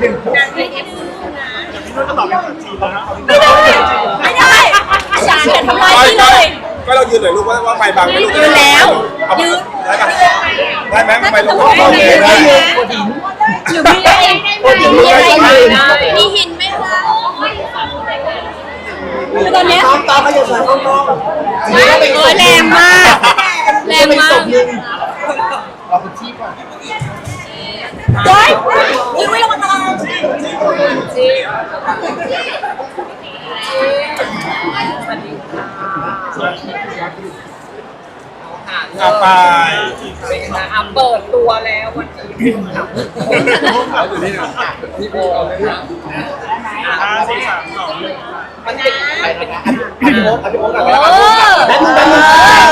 หนึ่งนางไม่ได้ดูนะนุ่นก็ตอบเป็นจีนแล้วนะไม่ได้ไม่ได้อย่าอย่าทำร้ายพี่เลยก็เรายืนหน่อยลูกว่าว่าไฟบังไม่ลูกยืนแล้วยืนได้ปะได้ไหมไฟลูกได้โอเคได้หรือมีอะไรมีอะไรมีหินไหมคะคือตอนนี้ตามตามมาอย่าใส่ข้างนอกโอ้ยแรงมากแรงมากเราเป็นที่ก่อนโอ้ยอุ้ยระวังระวังเอาไปอะเปิดตัวแล้ววันนี้เอาอยู่นี่นะพี่โบเอาเลยนะห้าสี่สามสองหนึ่งมันเป็นอะไรนะอันนี้โอ๊คอันนี้โอ๊คโอ้แบงค์แบงค์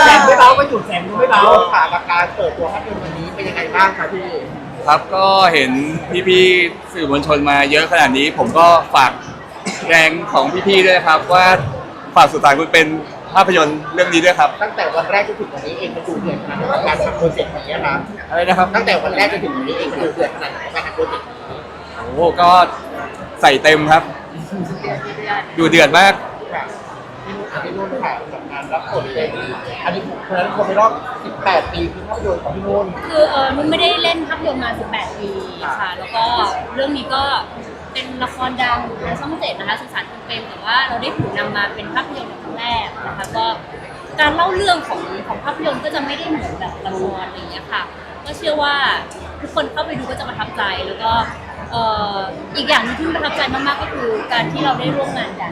แสงไม่เบาไม่จุดแสงไม่เบาค่ะอาการเปิดตัวภาพยนตร์วันนี้เป็นยังไงบ้างคะพี่ ครับก็เห็นพี่ๆสื่อมวลชนมาเยอะขนาดนี้ ผมก็ฝากแรงของพี่ๆด้วยครับ ว่าฝากสุดท้ายคุณเป็นภาพยนตร์เรื่องนี้ด้วยครับ ตั้งแต่วันแรกจนถึงวันนี้เองมันดูเดือดขนาดไหนกับการทำโปรเจกต์นี้ครับอะไรนะครับ ตั้งแต่วันแรกจนถึงวันนี้เองมันดูเดือดขนาดไหนกับการทำโปรเจกต์นี้โอ้โหก็ใส่เต็มครับ ดูเดือดมากค่ะพี่นุ่นพี่นุ่นค่ะกับงานรับบทเป็นอันนี้เพราะฉะนั้นคนในรอบ 18 ปีคือภาพยนตร์ของพี่นุ่น คือเออนุ่นไม่ได้เล่นภาพยนตร์มา 18 ปีค่ะ แล้วก็เรื่องนี้ก็เป็นละครดังในช่องเจ็ดนะคะสื่อสารคุณเป็นแต่ว่าเราได้ถูกนำมาเป็นภาพยนตร์ครั้งแรกนะคะก็การเล่าเรื่องของของภาพยนตร์ก็จะไม่ได้เหมือนแบบละครอะไรอย่างเงี้ยค่ะ ก็เชื่อว่าทุกคนเข้าไปดูก็จะประทับใจแล้วก็เอ่ออีกอย่างหนึงที่ประทับใจมากๆก็คือการที่เราได้ร่วมงานกัน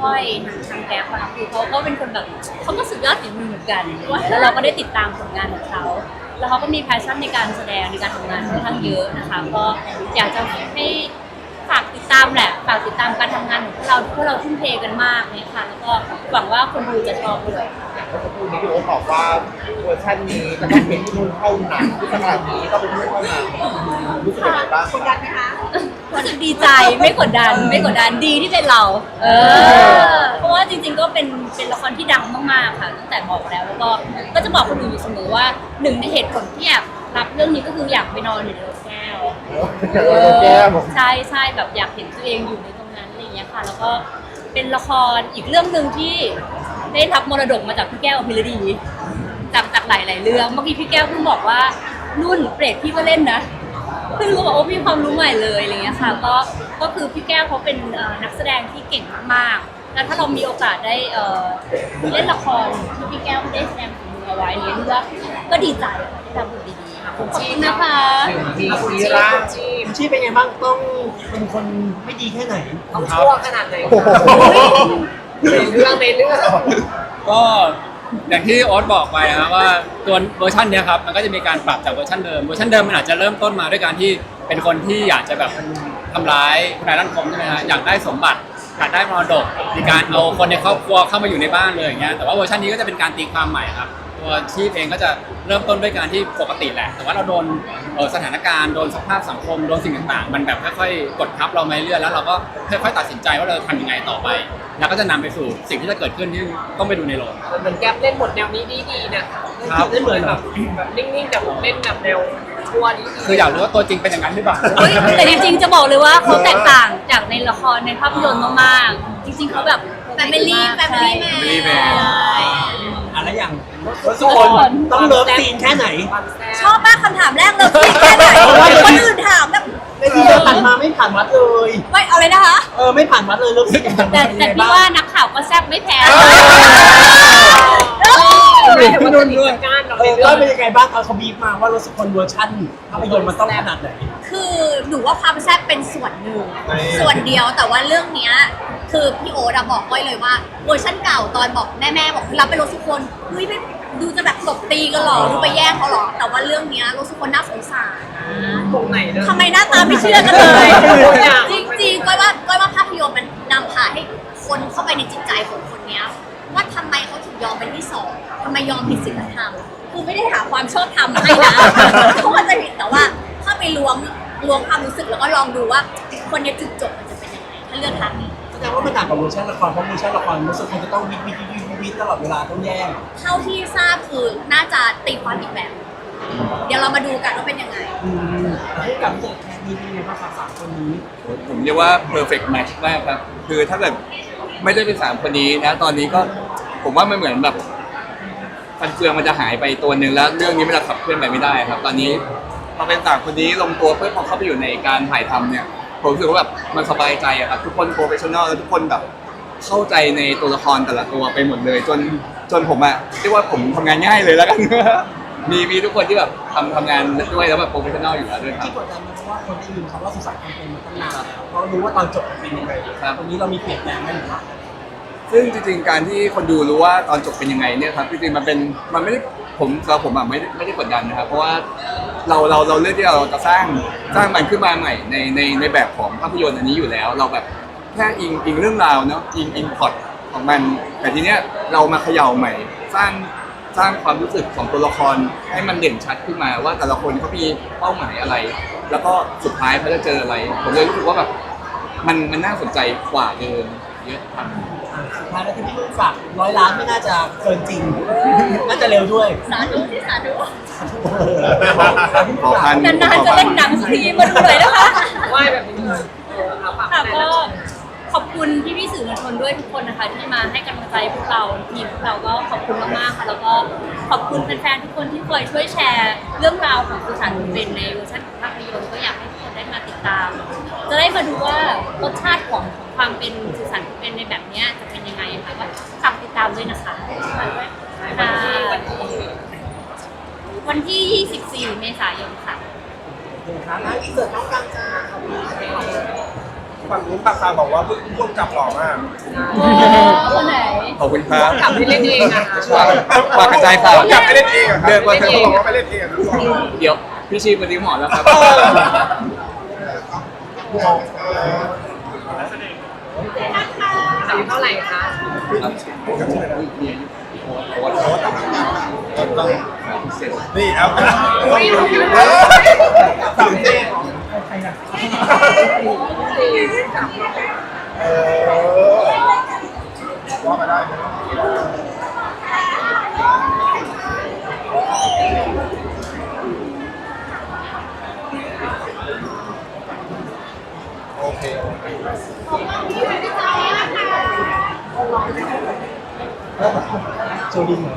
ค่อยทางทางแกฟอะคือเขาก็เป็นคนแบบเขาก็สุดยอดฝีมือเหมือนกัน แล้วเราก็ได้ติดตามผลงานของเขา แล้วเขาก็มีแพชชั่นในการแสดงในการทำงานค่อนข้างเยอะนะคะ ก็อยากจะให้ฝากติดตามแหละ ฝากติดตามการทำงานของพวกเราที่พวกเราทุ่มเทกันมากเนี่ยค่ะ แล้วก็หวังว่าคนดูจะชอบด้วยเมื่อสักครู่นี้พี่โอ๊คบอกว่าเวอร์ชันนี้จะต้องเป็นพี่นุ่นเท่านั้นที่ขนาดนี้ต้องเป็นพี่นุ่นเท่านั้นรู้สึกยังไงบ้างกดดันไหมคะ รู้สึกดีใจไม่กดดันไม่กดดันดีที่เป็นเรา เออ เพราะว่าจริงๆก็เป็นเป็นละครที่ดังมากๆค่ะตั้งแต่บอกแล้วแล้วก็ก็จะบอกคนอื่นอยู่เสมอว่าหนึ่งในเหตุผลที่อยากรับเรื่องนี้ก็คืออยากไปนอนอยู่ในรถแก้วแก้มใช่ใช่แบบอยากเห็นตัวเองอยู่ในตรงนั้นอะไรอย่างเงี้ยค่ะ แล้วก็เป็นละครอีกเรื่องหนึ่งที่ได้รับมรดกมาจากพี่แก้วอภิรดีจากจากหลายๆเรื่องเมื่อกี้พี่แก้วเพิ่งบอกว่านุ่นเปรตพี่ก็เล่นนะเพิ่งรู้ว่าโอ้มีความรู้ใหม่เลยอะไรเงี้ยค่ะก็ก็คือพี่แก้วเขาเป็นเอ่อนักแสดงที่เก่งมากๆแล้วถ้าเรามีโอกาสได้เอ่อเล่นละครที่พี่แก้วได้แสดงฝีมือเอาไว้เนี่ยรู้ว่าก็ดีใจค่ะที่ทำผลดีๆขอบคุณนะคะมีซีร่าจีคุณชีพเป็นไงบ้างต้องเป็นคนไม่ดีแค่ไหนต้องชั่วขนาดไหนในเรื่องในเรื่องก็ อย่างที่โอ๊ตบอกไปนะครับว่าตัวเวอร์ชันเนี้ยครับมันก็จะมีการปรับจากเวอร์ชันเดิมเวอร์ชันเดิมมันอาจจะเริ่มต้นมาด้วยการที่เป็นคนที่อยากจะแบบทำร้ายคุณนายร่างคมใช่ไหมฮะอยากได้สมบัติอยากได้มรดกมีการเอาคนในครอบครัวเข้ามาอยู่ในบ้านเลยอย่างเงี้ยแต่ว่าเวอร์ชันนี้ก็จะเป็นการตีความใหม่ครับ ตัวชีพเองก็จะเริ่มต้นด้วยการที่ปกติแหละ แต่ว่าเราโดนเอ่อสถานการณ์โดนสภาพสังคมโดนสิ่งต่างๆ มันแบบค่อยๆกดทับเรามาเรื่อยๆแล้วเราก็ค่อยๆตัดสินใจว่าเราจะทำยังไงต่อไป แล้วก็จะนำไปสู่สิ่งที่จะเกิดขึ้นที่ต้องไปดูในโรงเหมือนแก๊ปเล่นบทแนวนี้ดีๆนะครับเล่นเหมือนแบบแบบนิ่งๆแต่ผมเล่นแบบแนวชั่วดีคืออยากรู้ว่าตัวจริงเป็นอย่างนั้นหรือเปล่า เฮ้ยแต่จริงๆจะบอกเลยว่าเขาแตกต่างจากในละครในภาพยนตร์มากๆ จริงๆเขาแบบ แฟมิลี่แฟมิลี่แมน Family Man อะไรอย่าง ทุกคนต้องเลิฟซีนแค่ไหนความแซ่ชอบมากคำถามแรกเลยพี่แค่ไหนคนอื่นถามแบบในที่เดินผ่านมาไม่ผ่านวัดเลย ไม่เอาเลยนะคะเออไม่ผ่านวัดเลยเลิฟซีนแต่แต่พี่ว่านักข่าวก็แซ่บไม่แพ้ไม่แต่ว่าจะมีจัดการเราเอในอเรื่ก็องเป็นยังไงบ้างเอาเขาบีบมาว่ารถสุคนเวอร์ชันภาพยนตร์มันต้องขนาดไหนคือหนูว่าความแซ่บเป็นส่วนหนึ่งส่วนเดียวแต่ว่าเรื่องเนี้ยคือพี่โอ๊ตอะบอกไว้เลยว่าเวอร์ชันเก่าตอนบอกแม่ๆบอกรับไปรถสุคนเฮ้ยไม่ ดูจะแบบตบตีกันหรอดูไปแย่งเขาหรอ แต่ว่าเรื่องเนี้ยรถสุคนน่าสงสารนะตรงไหนเนอะทำไมหน้าตาไม่เชื่อกันเลยตัวอย่างจริงๆก้อยว่าก้อยว่าภาพยนตร์มันนำพาให้คนเข้าไปในจิตใจของคนเนี้ย ว่าทำไมเขาถึงยอมเป็นที่สองทำไมยอมผิดศีลธรรมคือไม่ได้หาความชอบธรรมมาให้นะเขาอาจจะผิดแต่ว่าถ้าไปล้วงล้วงความรู้สึกแล้วก็ลองดูว่า คนเนี้ยจุดจบมันจะเป็นยังไงถ้าเลือกทางนี้ แสดงว่ามันต่างกับเวอร์ชันละครเพราะเวอร์ชันละครรู้สึกคนจะต้องวิทวิทวิทวิทวิทตลอดเวลาต้องแย่งเท่าที่ทราบคือน่าจะตีความอีกแบบ เดี๋ยวเรามาดูกันว่าเป็นยังไงอืมให้กับเด็กแค่นี้เป็นไงบ้างครับสามคนนี้ผมเรียกว่า perfect match มากครับ คือถ้าเกิดไม่ได้เป็นสามคนนี้นะตอนนี้ก็ผมว่ามันเหมือนแบบฟันเฟืองมันจะหายไปตัวหนึ่งแล้ว เรื่องนี้มันจะขับเคลื่อนไปไม่ได้ครับ ตอนนี้พอเป็นสามคนนี้ลงตัวเพื่อพอเข้าไปอยู่ในการถ่ายทำเนี่ย ผมรู้สึกว่าแบบมันสบายใจอะครับทุกคนโปรเฟชชั่นอลแล้วทุกคนแบบเข้าใจในตัวละครแต่ละตัวไปหมดเลย จนจนผมอะเรียกว่าผมทำงานง่ายเลยแล้วกัน มีมีทุกคนที่แบบทำทำงานด้วยแล้วแบบโปรเฟชชั่นอลอยู่แล้วด้วยครับ ที่กดดันมันเพราะว่าคนได้ยินคำว่าสุสานคนเป็นมาตั้งนานแล้วเพราะรู้ว่าตอนจบมันเป็นยังไงครับ ตรงนี้เรามีเปลี่ยนแปลงไหมหรือว่าซึ่งจริงๆ การที่คนดูรู้ว่าตอนจบเป็นยังไงเนี่ยครับจริงๆมันเป็นมันไม่ได้ผมสำหรับผมอะไม่ได้ไม่ได้กดดันนะครับ เพราะว่า เราเราเราเลือกที่เราจะสร้างสร้างมันขึ้นมาใหม่ในในในแบบของภาพยนตร์อันนี้อยู่แล้ว เราแบบแค่อิงอิงเรื่องราวเนาะอิงอิงพอตของมัน แต่ทีเนี้ยเรามาเขย่าใหม่ สร้างสร้างความรู้สึกของตัวละครให้มันเด่นชัดขึ้นมาว่าแต่ละคนเขามีเป้าหมายอะไร แล้วก็สุดท้ายเขาจะเจออะไร ผมเลยรู้สึกว่าแบบมันมันน่าสนใจกว่าเดิม เยอะครับอะสุดท้ายแล้วที่พี่ลูกฝากร้อยล้านไม่น่าจะเกินจริง น่าจะเร็วด้วยสาธุที่สาธุขอพันนานๆจะเล่นหนังสักทีมาดูหน่อยนะคะไหว้แบบนี้เลยเออเอาปากค่ะแม่ก็ขอบคุณพี่พี่ๆสื่อมวลชนด้วยทุกคนนะคะ ที่มาให้กำลังใจพวกเราทีมพวกเราก็ขอบคุณมากๆค่ะแล้วก็ขอบคุณแฟนๆทุกคนที่คอยช่วยแชร์ เรื่องราวของสุสานคุณเป็นในเวอร์ชันของภาพยนตร์ก็อยากให้ทุกคนได้มาติดตาม จะได้มาดูว่ารสชาติของของความเป็นสุสานคุณเป็นในแบบเนี้ยจะเป็นยังไงค่ะก็ฝากติดตามด้วยนะคะค่ะวันที่ 24 เมษายนค่ะเดี๋ยวครับนะที่เกิดน้องกลางจ้าขอบคุณครับฝั่งนู้นปากตาบอกว่าพุ่งจับหล่อมากโอ้คนไหน ขอบคุณครับกลับไปเล่นเองอะค่ะ ฝากฝากกระจายข่าว อยากไปเล่นเองเหรอครับเดือนวันเขาบอกว่าไปเล่นเองอะทุกคนเดี๋ยว พี่ชีมาดีหมอแล้วครับ อายุเท่าไหร่คะครับมีอายุโอ้ต้องเสร็จนี่เอาอุ้ยรู้อยู่เสามเท่เออว่ามาได้ ไหมโอเคโอเคโจดินเหรอ